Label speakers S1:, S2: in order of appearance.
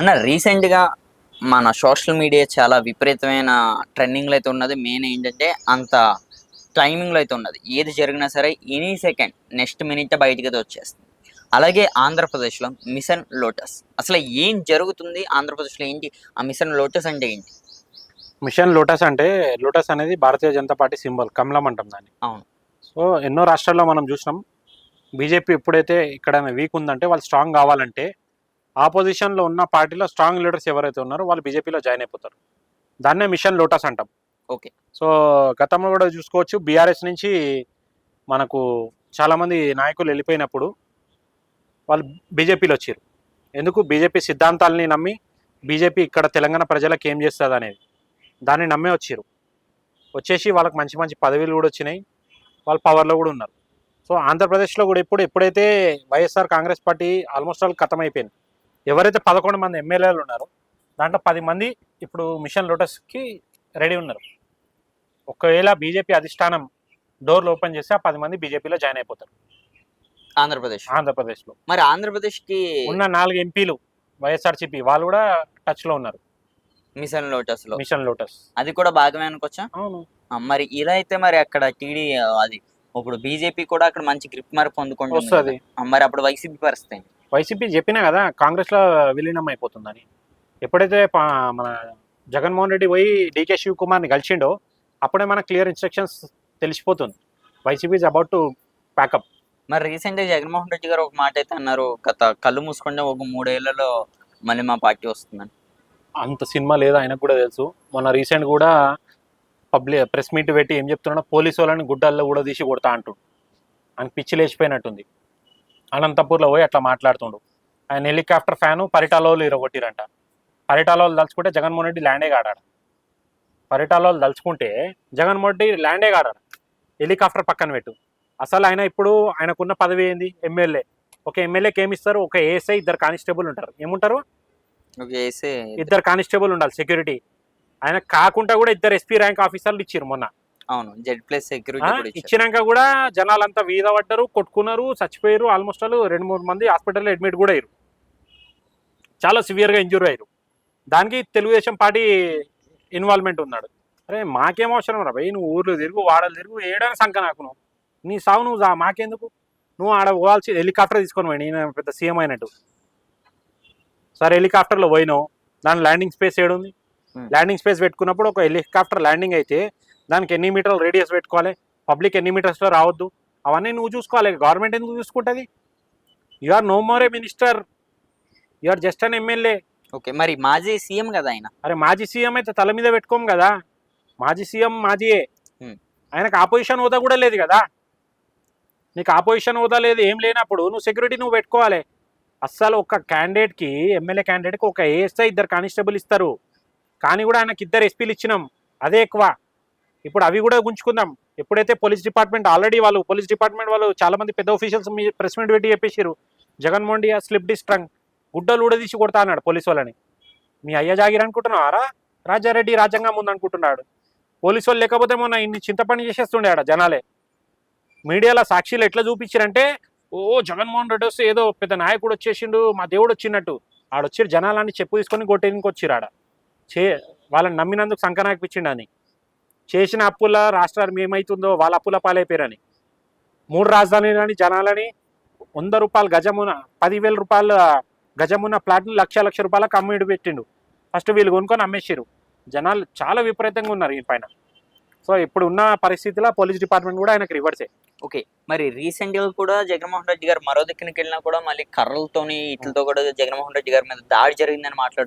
S1: అన్న రీసెంట్గా మన సోషల్ మీడియా చాలా విపరీతమైన ట్రెండింగ్లో అయితే ఉన్నది. మెయిన్ ఏంటంటే అంత టైమింగ్లో అయితే ఉన్నది. ఏది జరిగినా సరే ఎనీ సెకండ్ నెక్స్ట్ మినిట్ బయటికి వచ్చేస్తుంది. అలాగే ఆంధ్రప్రదేశ్లో మిషన్ లోటస్. అసలు ఏం జరుగుతుంది ఆంధ్రప్రదేశ్లో? ఏంటి? ఆ మిషన్ లోటస్ అంటే ఏంటి?
S2: మిషన్ లోటస్ అంటే లోటస్ అనేది భారతీయ జనతా పార్టీ సింబల్ కమలం అంటాం దాన్ని.
S1: అవును.
S2: సో ఎన్నో రాష్ట్రాల్లో మనం చూసినాం. బీజేపీ ఎప్పుడైతే ఇక్కడ వీక్ ఉందంటే వాళ్ళు స్ట్రాంగ్ కావాలంటే ఆపోజిషన్లో ఉన్న పార్టీలో స్ట్రాంగ్ లీడర్స్ ఎవరైతే ఉన్నారో వాళ్ళు బీజేపీలో జాయిన్ అయిపోతారు. దాన్నే మిషన్ లోటస్ అంటాం.
S1: ఓకే.
S2: సో గతంలో కూడా చూసుకోవచ్చు బీఆర్ఎస్ నుంచి మనకు చాలామంది నాయకులు వెళ్ళిపోయినప్పుడు వాళ్ళు బీజేపీలో వచ్చారు. ఎందుకు? బీజేపీ సిద్ధాంతాలని నమ్మి బీజేపీ ఇక్కడ తెలంగాణ ప్రజలకు ఏం చేస్తుంది అనేది. దాన్ని నమ్మే వచ్చారు. వచ్చేసి వాళ్ళకి మంచి మంచి పదవులు కూడా వచ్చినాయి. వాళ్ళు పవర్లో కూడా ఉన్నారు. సో ఆంధ్రప్రదేశ్లో కూడా ఇప్పుడు ఎప్పుడైతే YSR Congress party almost all ఖతం అయిపోయింది ఎవరైతే పదకొండు మంది ఎమ్మెల్యేలు ఉన్నారో దాంట్లో పది మంది ఇప్పుడు మిషన్ లోటస్కి రెడీ ఉన్నారు. ఒకవేళ బీజేపీ అధిష్టానం డోర్లు ఓపెన్ చేస్తే ఆ పది మంది బీజేపీలో జాయిన్ అయిపోతారు.
S1: ఆంధ్రప్రదేశ్.
S2: ఆంధ్రప్రదేశ్లో.
S1: మరి ఆంధ్రప్రదేశ్కి
S2: ఉన్న నాలుగు ఎంపీలు వైఎస్ఆర్సీపీ వాళ్ళు కూడా టచ్లో ఉన్నారు.
S1: మిషన్ లోటస్లో.
S2: Mission lotus.
S1: అది కూడా భాగమే అనుకోవచ్చా?
S2: అవును.
S1: మరి ఇలా అయితే మరి అక్కడ టీడీ అది ఇప్పుడు బీజేపీ కూడా అక్కడ మంచి గ్రిప్ మరి పొందుకుంటుంది. మరి అప్పుడు వైసీపీ పరిస్థితి?
S2: వైసీపీ చెప్పినా కదా కాంగ్రెస్లో విలీనం అయిపోతుందని ఎప్పుడైతే మన జగన్మోహన్ రెడ్డి పోయి డీకే శివ్ కుమార్ని కలిసిండో అప్పుడే మన క్లియర్ ఇన్స్ట్రక్షన్స్ తెలిసిపోతుంది. YCP is about to pack up
S1: మరి రీసెంట్గా జగన్మోహన్ రెడ్డి గారు ఒక మాట అయితే అన్నారు గత కళ్ళు మూసుకుంటే ఒక మూడేళ్ళలో మళ్ళీ మా పార్టీ వస్తుందని.
S2: అంత సినిమా లేదు ఆయనకు కూడా తెలుసు. మొన్న రీసెంట్ కూడా పబ్లిక్ ప్రెస్ మీట్ పెట్టి ఏం చెప్తున్నా పోలీసు వాళ్ళని గుడ్డల్లో కూడా తీసి కొడతా అంటుండు. అని పిచ్చి లేచిపోయినట్టుంది. అనంతపూర్లో పోయి అట్లా మాట్లాడుతుండు. ఆయన హెలికాప్టర్ ఫ్యాను పరిటాలోలు ఇరగొట్టిరంట. పరిటాలోలు దలుచుకుంటే జగన్మోహన్ రెడ్డి ల్యాండే కాడాడు. పరిటాలోలు దలుచుకుంటే జగన్మోహన్ రెడ్డి ల్యాండే కాడాడు. హెలికాప్టర్ పక్కన పెట్టు. అసలు ఆయన ఇప్పుడు ఆయనకున్న పదవి ఏంది? ఎమ్మెల్యే. ఒక ఎమ్మెల్యేకి ఏమి ఇస్తారు ఒక ఏఎస్ఐ ఇద్దరు కానిస్టేబుల్ ఉంటారు. ఏముంటారు? ఇద్దరు కానిస్టేబుల్ ఉండాలి సెక్యూరిటీ. ఆయన కాకుండా కూడా ఇద్దరు ఎస్పీ ర్యాంక్ ఆఫీసర్లు ఇచ్చారు మొన్న.
S1: అవును. Z plus security.
S2: ఇచ్చినాక కూడా జనాలంతా వీధ పడ్డారు కొట్టుకున్నారు చచ్చిపోయారు ఆల్మోస్ట్ ఆల్ రెండు మూడు మంది హాస్పిటల్లో అడ్మిట్ కూడా అయ్యారు. చాలా సివియర్గా ఇంజూర్ అయ్యారు. దానికి తెలుగుదేశం పార్టీ ఇన్వాల్వ్మెంట్ ఉన్నాడు. అరే మాకేం అవసరం రా భయ్ నువ్వు ఊర్లు తిరుగు వాడలు తిరుగు ఏడైనా సంక నాకు నువ్వు నీ సావు నువ్వు మాకెందుకు? నువ్వు ఆడ పోవాల్సి హెలికాప్టర్ తీసుకొని పోయి నేను పెద్ద సీఎం అయినట్టు. సరే హెలికాప్టర్లో పోయినావు. దాని ల్యాండింగ్ స్పేస్ ఏడుంది. ల్యాండింగ్ స్పేస్ పెట్టుకున్నప్పుడు ఒక హెలికాప్టర్ ల్యాండింగ్ అయితే దానికి ఎన్ని మీటర్లు రేడియస్ పెట్టుకోవాలి? పబ్లిక్ ఎన్ని మీటర్స్లో రావద్దు? అవన్నీ నువ్వు చూసుకోవాలి. గవర్నమెంట్ ఎందుకు చూసుకుంటుంది? You are no more a minister you are just an MLA
S1: okay మరి మాజీ సీఎం కదా ఆయన?
S2: అరే మాజీ సీఎం అయితే తల మీద పెట్టుకోం కదా? మాజీ సీఎం మాజీయే.
S1: Hmm.
S2: ఆయనకు ఆపోజిషన్ హోదా కూడా లేదు కదా? నీకు ఆపోజిషన్ హోదా లేదు ఏం లేనప్పుడు నువ్వు సెక్యూరిటీ నువ్వు పెట్టుకోవాలి. అస్సలు ఒక క్యాండిడేట్కి ఎమ్మెల్యే క్యాండిడేట్కి ఒక ఏఎస్ఐ ఇద్దరు కానిస్టేబుల్ ఇస్తారు. కానీ కూడా ఆయనకి ఇద్దరు ఎస్పీలు ఇచ్చినాం. అదే ఎక్కువ. ఇప్పుడు అవి కూడా గుంచుకుందాం ఎప్పుడైతే పోలీస్ డిపార్ట్మెంట్ ఆల్రెడీ వాళ్ళు పోలీస్ డిపార్ట్మెంట్ వాళ్ళు చాలా మంది పెద్ద ఆఫీషియల్స్ మీ ప్రెస్ మీట్ పెట్టి చెప్పేసారు జగన్మోహన్ రెడ్డి స్లిప్ డిస్ట్రంగ్ గుడ్డలు కూడా తీసి కొడతా అన్నాడు పోలీస్ వాళ్ళని. మీ అయ్య జాగిర్ అనుకుంటున్నావారా? రాజారెడ్డి రాజ్యాంగం ఉందనుకుంటున్నాడు. పోలీసు వాళ్ళు లేకపోతే మొన్న ఇన్ని చింతపని చేసేస్తుండే ఆడ జనాలే. మీడియాలో సాక్షిలు ఎట్లా చూపించారంటే ఓ జగన్మోహన్ రెడ్డి వస్తే ఏదో పెద్ద నాయకుడు వచ్చేసిండు మా దేవుడు వచ్చినట్టు. ఆడొచ్చి జనాలని చెప్పు తీసుకొని కొట్టేందుకు వచ్చిరాడ ఆడ. చే వాళ్ళని నమ్మినందుకు సంకనాకిపించిండు అని. చేసిన అప్పుల రాష్ట్రాలు ఏమవుతుందో వాళ్ళ అప్పుల పాలైపోయారని. మూడు రాజధానులని జనాలని వంద రూపాయలు గజమున పదివేల రూపాయల గజమున్న ప్లాట్ను లక్ష లక్ష రూపాయలకు అమ్మిడి పెట్టిండు. ఫస్ట్ వీళ్ళు కొనుక్కొని అమ్మేసారు జనాలు చాలా విపరీతంగా ఉన్నారు ఈ పైన. సో ఇప్పుడు ఉన్న పరిస్థితిలో పోలీస్ డిపార్ట్మెంట్ కూడా ఆయనకు రివర్సే.
S1: ఓకే మరి రీసెంట్గా కూడా జగన్మోహన్ రెడ్డి గారు మరో దిక్కునికి వెళ్ళినా కూడా మళ్ళీ కర్రలతోని ఇట్లతో కూడా జగన్మోహన్ రెడ్డి గారి మీద దాడి జరిగిందని మాట్లాడుతున్నారు